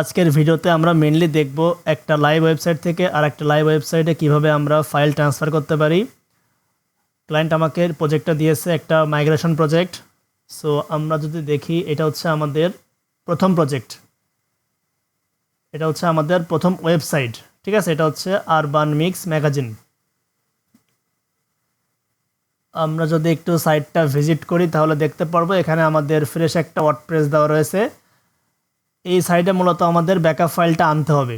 আজকের ভিডিওতে আমরা মেনলি দেখব একটা লাইভ ওয়েবসাইট থেকে আর একটা লাইভ ওয়েবসাইটে কীভাবে আমরা ফাইল ট্রান্সফার করতে পারি। ক্লায়েন্ট আমাকে প্রজেক্টটা দিয়েছে একটা মাইগ্রেশন প্রজেক্ট সো আমরা যদি দেখি, এটা হচ্ছে আমাদের প্রথম প্রজেক্ট এটা হচ্ছে আমাদের প্রথম ওয়েবসাইট ঠিক আছে? এটা হচ্ছে আরবান মিক্স ম্যাগাজিন আমরা যদি একটু সাইটটা ভিজিট করি, তাহলে দেখতে পারব এখানে আমাদের ফ্রেশ একটা ওয়ার্ডপ্রেস দেওয়া রয়েছে। এই সাইডে মূলত আমাদের ব্যাকআপ ফাইলটা আনতে হবে।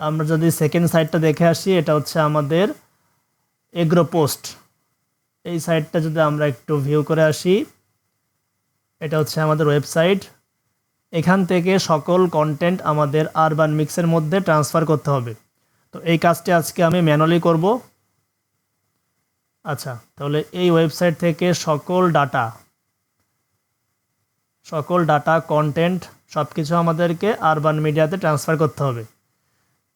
আমরা যদি সেকেন্ড সাইডটা দেখে আসি, এটা হচ্ছে আমাদের এগ্রো পোস্ট। এই সাইটটা যদি আমরা একটু ভিউ করে আসি, এটা হচ্ছে আমাদের ওয়েবসাইট এখান থেকে সকল কন্টেন্ট আমাদের আরবান মিক্সের মধ্যে ট্রান্সফার করতে হবে। তো এই কাজটি আজকে আমি ম্যানুয়ালি করব। আচ্ছা তাহলে এই ওয়েবসাইট থেকে সকল ডাটা সকল ডাটা কন্টেন্ট সব কিছু আমাদেরকে আরবান মিডিয়াতে ট্রান্সফার করতে হবে।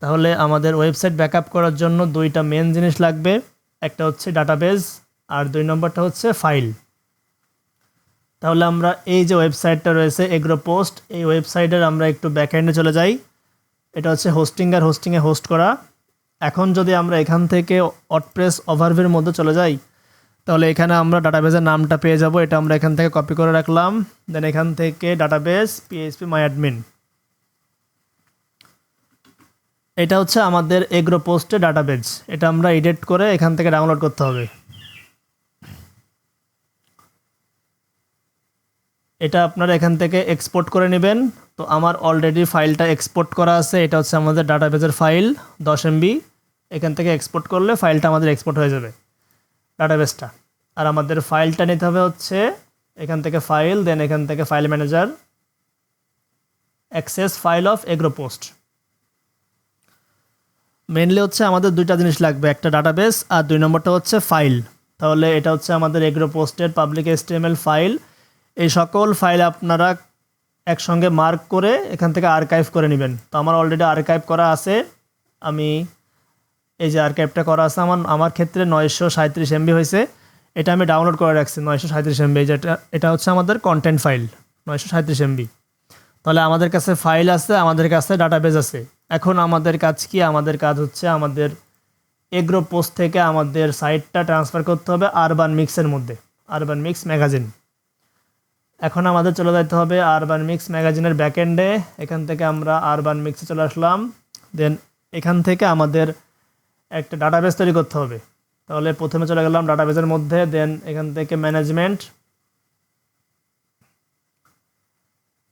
তাহলে আমাদের ওয়েবসাইট ব্যাকআপ করার জন্য দুইটা মেন জিনিস লাগবে। একটা হচ্ছে ডাটাবেজ আর দুই নম্বরটা হচ্ছে ফাইল তাহলে আমরা এই যে ওয়েবসাইটটা রয়েছে এগ্রো পোস্ট এই ওয়েবসাইটের আমরা একটু ব্যাকএন্ডে চলে যাই। এটা হচ্ছে হোস্টিং আর হোস্টিংয়ে হোস্ট করা। এখন যদি আমরা এখান থেকে অটপ্রেস ওভারভিউর মধ্যে চলে যাই তাহলে এখানে আমরা ডাটাবেজের নামটা পেয়ে যাব, এটা আমরা এখান থেকে কপি করে রাখলাম। দেন এখান থেকে ডাটাবেজ পিএইচপি মাই অ্যাডমিন এটা হচ্ছে আমাদের এগ্রো পোস্টে ডাটাবেজ এটা আমরা এডিট করে এখান থেকে ডাউনলোড করতে হবে। এটা আপনারা এখান থেকে এক্সপোর্ট করে নেবেন। তো আমার অলরেডি ফাইলটা এক্সপোর্ট করা আছে, এটা হচ্ছে আমাদের ডাটাবেজের ফাইল দশ এমবি এখান থেকে এক্সপোর্ট করলে ফাইলটা আমাদের এক্সপোর্ট হয়ে যাবে। ডাটাবেসটা আর আমাদের ফাইলটা নিতে হবে হচ্ছে এখান থেকে ফাইল দেন এখান থেকে file manager access file of agro post mainly হচ্ছে আমাদের দুইটা জিনিস লাগবে, একটা ডাটাবেস আর দুই নম্বরটা হচ্ছে ফাইল তাহলে এটা হচ্ছে আমাদের এগ্রো পোস্টের পাবলিক এসটিএমএল ফাইল এই সকল ফাইল আপনারা একসঙ্গে মার্ক করে এখান থেকে আর্কাইভ করে নেবেন। তো আমার অলরেডি আর্কাইভ করা আছে। আমি এই যে আর আর্কাইভটা করা আছে, আমার আমার ক্ষেত্রে নয়শো সাঁত্রিশ এমবি হয়েছে। এটা আমি ডাউনলোড করে রাখছি, নয়শো সাঁত্রিশ এমবি যেটা এটা হচ্ছে আমাদের কন্টেন্ট ফাইল নয়শো সাঁত্রিশ এমবি তাহলে আমাদের কাছে ফাইল আছে, আমাদের কাছে ডাটাবেজ আছে। এখন আমাদের কাজ কি? আমাদের কাজ হচ্ছে আমাদের এগ্রো পোস্ট থেকে আমাদের সাইটটা ট্রান্সফার করতে হবে আরবান মিক্সের মধ্যে আরবান মিক্স ম্যাগাজিন এখন আমাদের চলে যেতে হবে আরবান মিক্স ম্যাগাজিনের ব্যাকএন্ডে এখান থেকে আমরা আরবান মিক্সে চলে আসলাম। দেন এখান থেকে আমাদের একটা ডাটাবেস তৈরি করতে হবে। তাহলে প্রথমে চলে গেলাম ডাটাবেসের মধ্যে দেন এখান থেকে ম্যানেজমেন্ট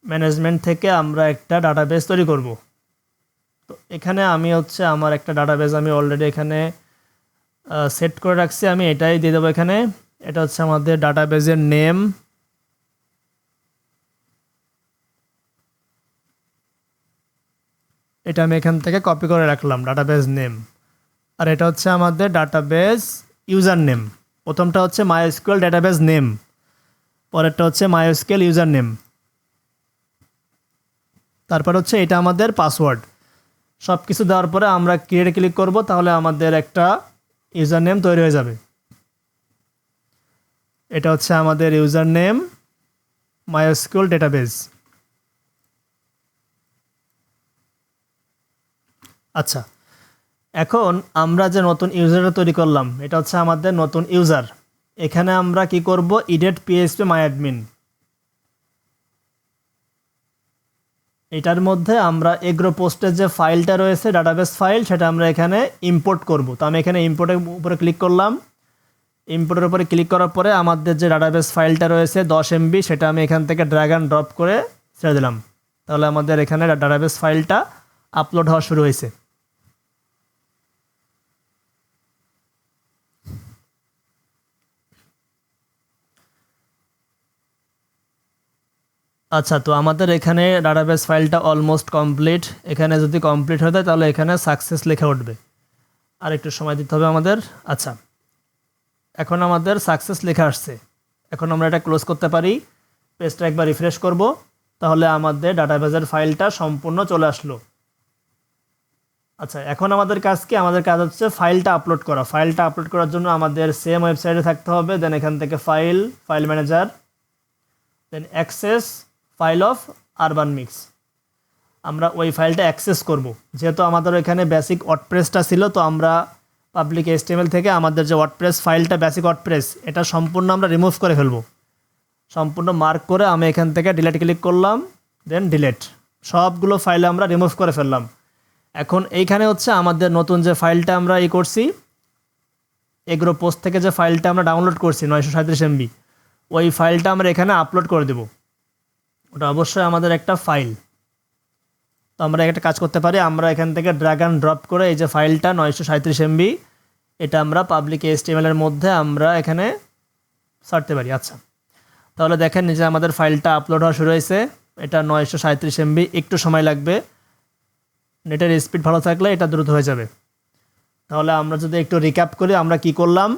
ম্যানেজমেন্ট থেকে আমরা একটা ডাটাবেস তৈরি করব। তো এখানে আমি হচ্ছে আমার একটা ডাটাবেস আমি অলরেডি এখানে সেট করে রাখছি। আমি এটাই দিয়ে দেবো এখানে। এটা হচ্ছে আমাদের ডাটাবেজের নেম এটা আমি এখান থেকে কপি করে রাখলাম ডাটাবেজ নেম আর এটা হচ্ছে আমাদের ডাটাবেজ ইউজার নেম প্রথমটা হচ্ছে মাইস্কুয়েল ডাটাবেজ নেম পরেরটা হচ্ছে মাইস্কুয়েল ইউজার নেম তারপর হচ্ছে এটা আমাদের পাসওয়ার্ড সব কিছু দেওয়ার পরে আমরা ক্রিয়েট ক্লিক করব, তাহলে আমাদের একটা ইউজার নেম তৈরি হয়ে যাবে। এটা হচ্ছে আমাদের ইউজার নেম মাইস্কুয়েল ডাটাবেজ আচ্ছা এখন আমরা যে নতুন ইউজারটা তৈরি করলাম, এটা হচ্ছে আমাদের নতুন ইউজার এখানে আমরা কি করব? ইডেট পিএইচপি মাই অ্যাডমিন এটার মধ্যে আমরা এগ্রো পোস্টের যে ফাইলটা রয়েছে ডাটাবেস ফাইল সেটা আমরা এখানে ইম্পোর্ট করব। তো আমি এখানে ইম্পোর্টের উপরে ক্লিক করলাম। ইম্পোর্টের উপরে ক্লিক করার পরে আমাদের যে ডাটাবেস ফাইলটা রয়েছে, দশ এমবি সেটা আমি এখান থেকে ড্র্যাগ অ্যান্ড ড্রপ করে ছেড়ে দিলাম। তাহলে আমাদের এখানে ডাটাবেস ফাইলটা আপলোড হওয়া শুরু হয়েছে। আচ্ছা তো আমাদের এখানে ডাটাবেস ফাইলটা অলমোস্ট কমপ্লিট এখানে যদি কমপ্লিট হয়ে যায়, তাহলে এখানে সাকসেস লেখা উঠবে। আর একটু সময় দিতে হবে আমাদের। আচ্ছা এখন আমাদের সাকসেস লেখা আসছে। এখন আমরা এটা ক্লোজ করতে পারি। পেজটা একবার রিফ্রেশ করব। তাহলে আমাদের ডাটাবেজের ফাইলটা সম্পূর্ণ চলে আসলো। আচ্ছা এখন আমাদের কাজ কি? আমাদের কাজ হচ্ছে ফাইলটা আপলোড করা। ফাইলটা আপলোড করার জন্য আমাদের সেম ওয়েবসাইটে থাকতে হবে। দেন এখান থেকে file file manager then access file of urban mix. আমরা ওই ফাইলটা অ্যাক্সেস করব। যেহেতু আমাদের এখানে বেসিক ওয়ার্ডপ্রেসটা ছিল, তো আমরা পাবলিক এসটিএমএল থেকে আমাদের যে ওয়ার্ডপ্রেস ফাইলটা, বেসিক ওয়ার্ডপ্রেস, এটা সম্পূর্ণ আমরা রিমুভ করে ফেলব। সম্পূর্ণ মার্ক করে আমি এখান থেকে ডিলেট ক্লিক করলাম, দেন ডিলেট। সবগুলো ফাইল আমরা রিমুভ করে ফেললাম। এখন এইখানে হচ্ছে আমাদের নতুন যে ফাইলটা আমরা ই করছি, এগ্রো পোস্ট থেকে যে ফাইলটা আমরা ডাউনলোড করছি, নয়শো সাঁত্রিশ এমবি, ওই ফাইলটা আমরা এখানে আপলোড করে দেব। ওটা অবশ্যই আমাদের একটা ফাইল তো আমরা একটা কাজ করতে পারি, আমরা এখান থেকে ড্রাগ অ্যান্ড ড্রপ করে এই যে ফাইলটা নয়শো সাঁত্রিশ এমবি এটা আমরা পাবলিক এসটিএমএলের মধ্যে আমরা এখানে সারতে পারি। আচ্ছা তাহলে দেখেন যে আমাদের ফাইলটা আপলোড হওয়া শুরু হয়েছে, এটা নয়শো সাঁত্রিশ এমবি একটু সময় লাগবে। নেটের স্পিড ভালো থাকলে এটা দ্রুত হয়ে যাবে। তাহলে আমরা যদি একটু রিক্যাপ করি, আমরা কি করলাম?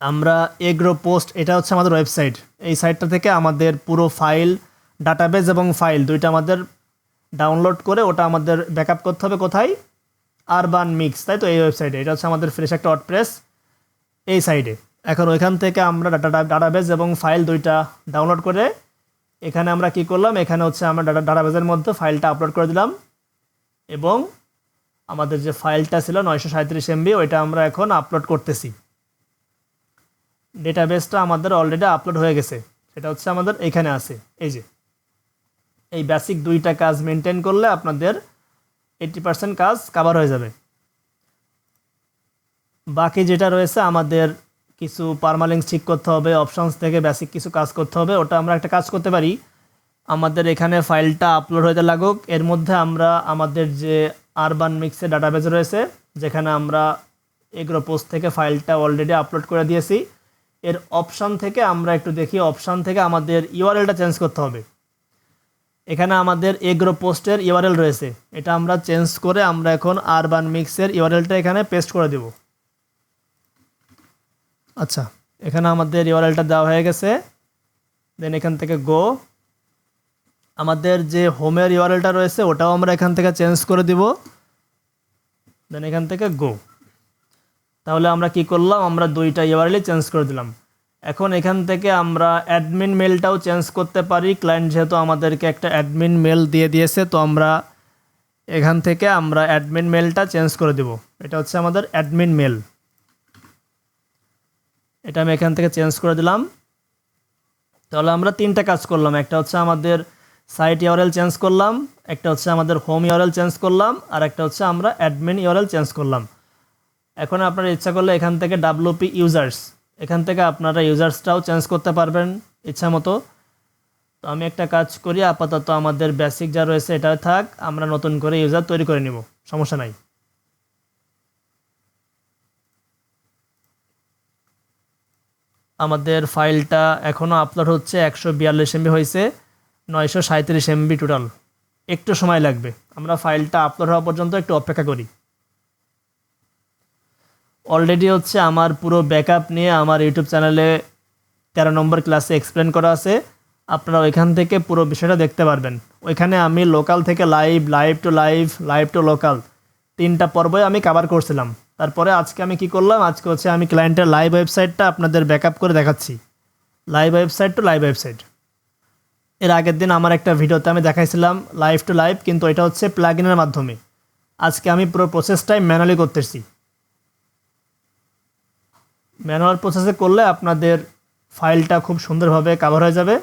আমরা এগ্রো পোস্ট, এটা হচ্ছে আমাদের ওয়েবসাইট। এই সাইটটা থেকে আমাদের পুরো ফাইল, ডাটাবেজ এবং ফাইল দুইটা আমাদের ডাউনলোড করে ওটা আমাদের ব্যাকআপ করতে হবে কোথায়? আরবান মিক্স, তাই তো? এই ওয়েবসাইটে। এটা হচ্ছে আমাদের ফ্রেশ একটা ওয়ার্ডপ্রেস এই সাইডে এখন ওইখান থেকে আমরা ডাটা ডাটাবেজ এবং ফাইল দুইটা ডাউনলোড করে এখানে আমরা কি করলাম? এখানে হচ্ছে আমরা ডাটা, ডাটাবেজের মধ্যে ফাইলটা আপলোড করে দিলাম এবং আমাদের যে ফাইলটা ছিল নয়শো সাঁত্রিশ এমবি, ওইটা আমরা এখন আপলোড করতেছি। ডেটাবেসটা আমাদের অলরেডি আপলোড হয়ে গেছে। সেটা হচ্ছে আমাদের এখানে আছে। এই যে, এই বেসিক দুইটা কাজ মেনটেন করলে আপনাদের এইটি পার্সেন্ট কাজ কাভার হয়ে যাবে। বাকি যেটা রয়েছে, আমাদের কিছু পারমালিংস ঠিক করতে হবে অপশানস থেকে বেসিক কিছু কাজ করতে হবে, ওটা আমরা একটা কাজ করতে পারি। আমাদের এখানে ফাইলটা আপলোড হতে লাগুক। এর মধ্যে আমরা আমাদের যে আরবান মিক্সের ডাটাবেজ রয়েছে, যেখানে আমরা এগ্রো পোস্ট থেকে ফাইলটা অলরেডি আপলোড করে দিয়েছি। এর অপশান থেকে আমরা একটু দেখি অপশান থেকে আমাদের ইউআরএলটা চেঞ্জ করতে হবে। এখানে আমাদের এগ্রো পোস্টের ইউআরএল রয়েছে। এটা আমরা চেঞ্জ করে আমরা এখন আরবান মিক্সের ইউআরএলটা এখানে পেস্ট করে দেব। আচ্ছা এখানে আমাদের ইউআরএলটা দেওয়া হয়ে গেছে। দেন এখান থেকে গো আমাদের যে হোমের ইউআরএলটা রয়েছে, ওটাও আমরা এখান থেকে চেঞ্জ করে দিব। দেন এখান থেকে গো তাহলে আমরা কি করলাম? আমরা দুইটা ইউআরএলই চেঞ্জ করে দিলাম। এখন এখান থেকে আমরা অ্যাডমিন মেলটাও চেঞ্জ করতে পারি। ক্লায়েন্ট যেহেতু আমাদেরকে একটা অ্যাডমিন মেল দিয়ে দিয়েছে, তো আমরা এখান থেকে আমরা অ্যাডমিন মেলটা চেঞ্জ করে দেব। এটা হচ্ছে আমাদের অ্যাডমিন মেল এটা আমি এখান থেকে চেঞ্জ করে দিলাম। তাহলে আমরা তিনটা কাজ করলাম। একটা হচ্ছে আমাদের সাইট ইউআরএল চেঞ্জ করলাম, একটা হচ্ছে আমাদের হোম ইউআরএল চেঞ্জ করলাম, আর একটা হচ্ছে আমরা অ্যাডমিন ইউআরএল চেঞ্জ করলাম। এখন আপনারা ইচ্ছা করলে এখান থেকে ডাব্লুপি ইউজার্স এখান থেকে আপনারা ইউজার্সটাও চেঞ্জ করতে পারবেন ইচ্ছা মতো। তো আমি একটা কাজ করি, আপাতত আমাদের বেসিক যা রয়েছে এটা থাক, আমরা নতুন করে ইউজার তৈরি করে নিব, সমস্যা নাই। আমাদের ফাইলটা এখনও আপলোড হচ্ছে একশো বিয়াল্লিশ এমবি হয়েছে, নয়শো সাঁত্রিশ এমবি টোটাল একটু সময় লাগবে, আমরা ফাইলটা আপলোড হওয়া পর্যন্ত একটু অপেক্ষা করি। অলরেডি হচ্ছে আমার পুরো ব্যাকআপ নিয়ে আমার ইউটিউব চ্যানেলে তেরো নম্বর ক্লাসে এক্সপ্লেন করা আছে। আপনারা ওইখান থেকে পুরো বিষয়টা দেখতে পারবেন। ওইখানে আমি লোকাল থেকে live live to live live to local তিনটা পর্বই আমি কাভার করছিলাম। তারপরে আজকে আমি কি করলাম? আজকে হচ্ছে আমি ক্লায়েন্টের লাইভ ওয়েবসাইটটা আপনাদের ব্যাকআপ করে দেখাচ্ছি। Live website to live website এর আগের দিন আমার একটা ভিডিওতে আমি দেখাইছিলাম লাইভ টু লাইভ কিন্তু এটা হচ্ছে প্লাগিনের মাধ্যমে। আজকে আমি পুরো প্রসেসটাই ম্যানুয়ালি করতেছি। ম্যানুয়াল প্রসেসে করলে আপনাদের ফাইলটা খুব সুন্দরভাবে কাভার হয়ে যাবে।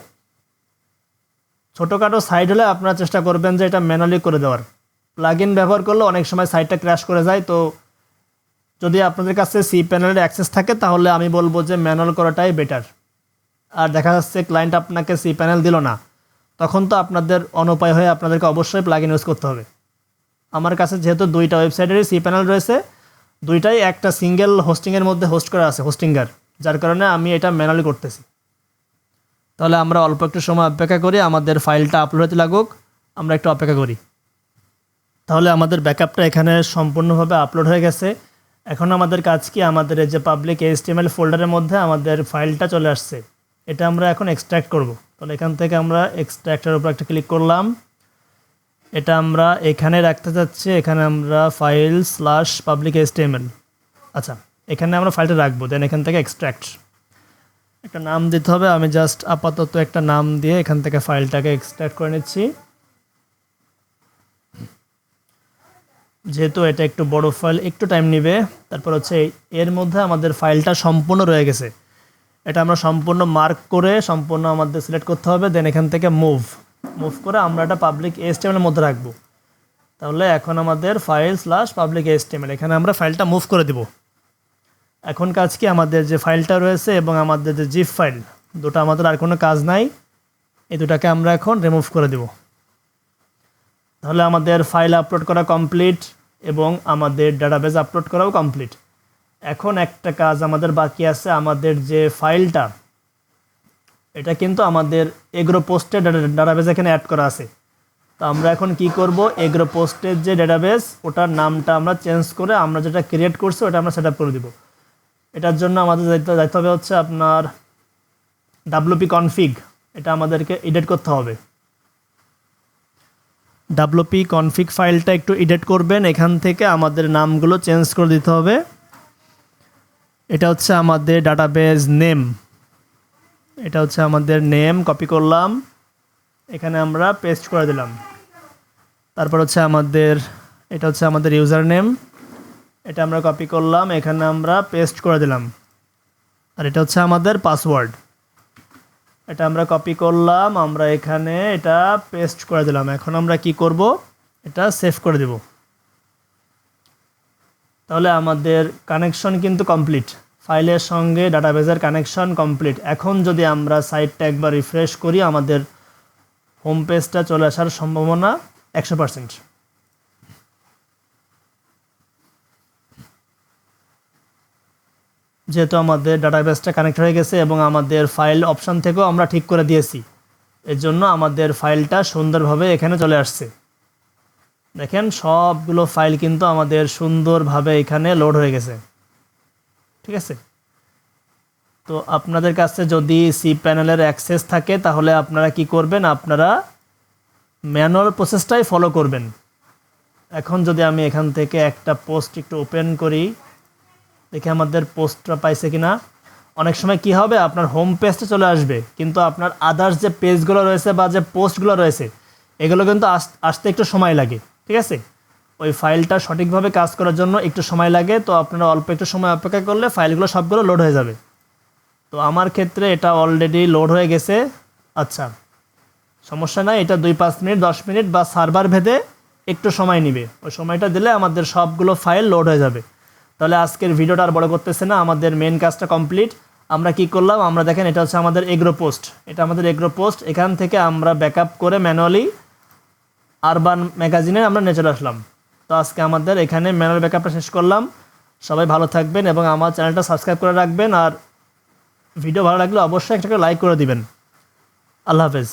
ছোটোখাটো সাইড হলে আপনারা চেষ্টা করবেন যে এটা ম্যানুয়ালি করে দেওয়ার। প্লাগ ইন ব্যবহার করলে অনেক সময় সাইটটা ক্র্যাশ করে যায়। তো যদি আপনাদের কাছে সি প্যানেলের অ্যাক্সেস থাকে, তাহলে আমি বলব যে ম্যানুয়াল করাটাই বেটার আর দেখা যাচ্ছে ক্লায়েন্ট আপনাকে সি প্যানেল দিল না, তখন তো আপনাদের অনুপায় হয়ে আপনাদেরকে অবশ্যই প্লাগ ইন ইউজ করতে হবে। আমার কাছে যেহেতু দুইটা ওয়েবসাইটেরই সি প্যানেল রয়েছে দুইটাই একটা সিঙ্গেল হোস্টিংয়ের মধ্যে হোস্ট করা আছে হোস্টিংগার যার কারণে আমি এটা ম্যানুয়ালি করতেছি। তাহলে আমরা অল্প একটু সময় অপেক্ষা করি, আমাদের ফাইলটা আপলোড হতে লাগুক, আমরা একটু অপেক্ষা করি। তাহলে আমাদের ব্যাকআপটা এখানে সম্পূর্ণভাবে আপলোড হয়ে গেছে। এখন আমাদের কাজ কি? আমাদের যে পাবলিক এইচটিএমএল ফোল্ডারের মধ্যে আমাদের ফাইলটা চলে আসছে। এটা আমরা এখন এক্সট্র্যাক্ট করব। তাহলে এখান থেকে আমরা এক্সট্র্যাক্টের উপর একটা ক্লিক করলাম। এটা আমরা এখানে রাখতে চাচ্ছি এখানে আমরা ফাইল স্ল্যাশ পাবলিক এইচটিএমএল আচ্ছা এখানে আমরা ফাইলটা রাখব দেন এখান থেকে এক্সট্র্যাক্ট একটা নাম দিতে হবে, আমি জাস্ট আপাতত একটা নাম দিয়ে এখান থেকে ফাইলটাকে এক্সট্র্যাক্ট করে নিচ্ছি। যেহেতু এটা একটু বড় ফাইল একটু টাইম নেবে, তারপর হচ্ছে এর মধ্যে আমাদের ফাইলটা সম্পূর্ণ রয়ে গেছে। এটা আমরা সম্পূর্ণ মার্ক করে, সম্পূর্ণ আমাদের সিলেক্ট করতে হবে দেন এখান থেকে মুভ মুভ করে আমরা এটা পাবলিক এসটিএমের মধ্যে রাখব। তাহলে এখন আমাদের ফাইল স্ল্যাশ পাবলিক এসটিএমএল এখানে আমরা ফাইলটা মুভ করে দিব। এখন কাজ কি? আমাদের যে ফাইলটা রয়েছে এবং আমাদের যে জিপ ফাইল দুটো আমাদের আর কোনো কাজ নাই, এই দুটাকে আমরা এখন রিমুভ করে দেব। তাহলে আমাদের ফাইল আপলোড করা কমপ্লিট এবং আমাদের ডাটাবেজ আপলোড করাও কমপ্লিট এখন একটা কাজ আমাদের বাকি আছে, আমাদের যে ফাইলটা এটা কিন্তু আমাদের এগ্রো পোস্টের ডাটাবেজ এখানে অ্যাড করা আছে। তো আমরা এখন কি করব? এগ্রো পোস্টের যে ডাটাবেস ওটার নামটা আমরা চেঞ্জ করে আমরা যেটা ক্রিয়েট করছি, ওটা আমরা সেট করে দিব। এটার জন্য আমাদের যাইতে হবে হচ্ছে আপনার ডাব্লুপি কনফিগ এটা আমাদেরকে এডিট করতে হবে। ডাব্লুপি কনফিগ ফাইলটা একটু এডিট করবেন, এখান থেকে আমাদের নামগুলো চেঞ্জ করে দিতে হবে। এটা হচ্ছে আমাদের ডাটাবেজ নেম এটা হচ্ছে আমাদের নেম কপি করলাম। এখানে আমরা পেস্ট করে দিলাম। তারপর হচ্ছে আমাদের, এটা হচ্ছে আমাদের ইউজার নেম এটা আমরা কপি করলাম, এখানে আমরা পেস্ট করে দিলাম। আর এটা হচ্ছে আমাদের পাসওয়ার্ড এটা আমরা কপি করলাম, আমরা এখানে এটা পেস্ট করে দিলাম। এখন আমরা কি করব? এটা সেভ করে দেব। তাহলে আমাদের কানেকশন কিন্তু কমপ্লিট ফাইলের সঙ্গে ডাটাবেজের কানেকশন কমপ্লিট। এখন যদি আমরা সাইটটা একবার রিফ্রেশ করি, আমাদের হোম পেজটা চলে আসার সম্ভাবনা একশো পার্সেন্ট। যেহেতু আমাদের ডাটাবেসটা কানেক্ট হয়ে গেছে এবং আমাদের ফাইল অপশান থেকেও আমরা ঠিক করে দিয়েছি এর জন্য আমাদের ফাইলটা সুন্দরভাবে এখানে চলে আসছে। দেখেন, সবগুলো ফাইল কিন্তু আমাদের সুন্দরভাবে এখানে লোড হয়ে গেছে। ঠিক আছে? তো আপনাদের কাছে যদি সি প্যানেলের অ্যাক্সেস থাকে, তাহলে আপনারা কি করবেন? আপনারা ম্যানুয়াল প্রসেসটাই ফলো করবেন। এখন যদি আমি এখান থেকে একটা পোস্ট একটু ওপেন করি, দেখি আমাদের পোস্টটা পাইছে কিনা। অনেক সময় কি হবে? আপনার হোম পেজটা চলে আসবে, কিন্তু আপনার আদার্স যে পেজগুলো রয়েছে বা যে পোস্টগুলো রয়েছে, এগুলো কিন্তু আস- আসতে একটু সময় লাগে, ঠিক আছে? ওই ফাইলটা সঠিকভাবে কাজ করার জন্য একটু সময় লাগে, তো আপনারা অল্প একটু সময় অপেক্ষা করলে ফাইলগুলো সবগুলো লোড হয়ে যাবে। তো আমার ক্ষেত্রে এটা অলরেডি লোড হয়ে গেছে। আচ্ছা সমস্যা নাই, এটা দুই পাঁচ মিনিট, দশ মিনিট বা সার্ভার ভেদে একটু সময় নেবে। ওই সময়টা দিলে আমাদের সবগুলো ফাইল লোড হয়ে যাবে। তাহলে আজকের ভিডিওটা আর বড় করতেছে না, আমাদের মেন কাজটা কমপ্লিট আমরা কি করলাম, আমরা দেখেন এটা হচ্ছে আমাদের এগ্রো পোস্ট। এটা আমাদের এগ্রো পোস্ট, এখান থেকে আমরা ব্যাকআপ করে ম্যানুয়ালি আরবান ম্যাগাজিনে আমরা নিয়ে চলে আসলাম। তো আজকে আমাদের এখানে ম্যানুয়াল ব্যাকআপটা শেষ করলাম। সবাই ভালো থাকবেন এবং আমার চ্যানেলটা সাবস্ক্রাইব করে রাখবেন আর ভিডিও ভালো লাগলে অবশ্যই একটা লাইক করে দিবেন। আল্লাহ হাফেজ।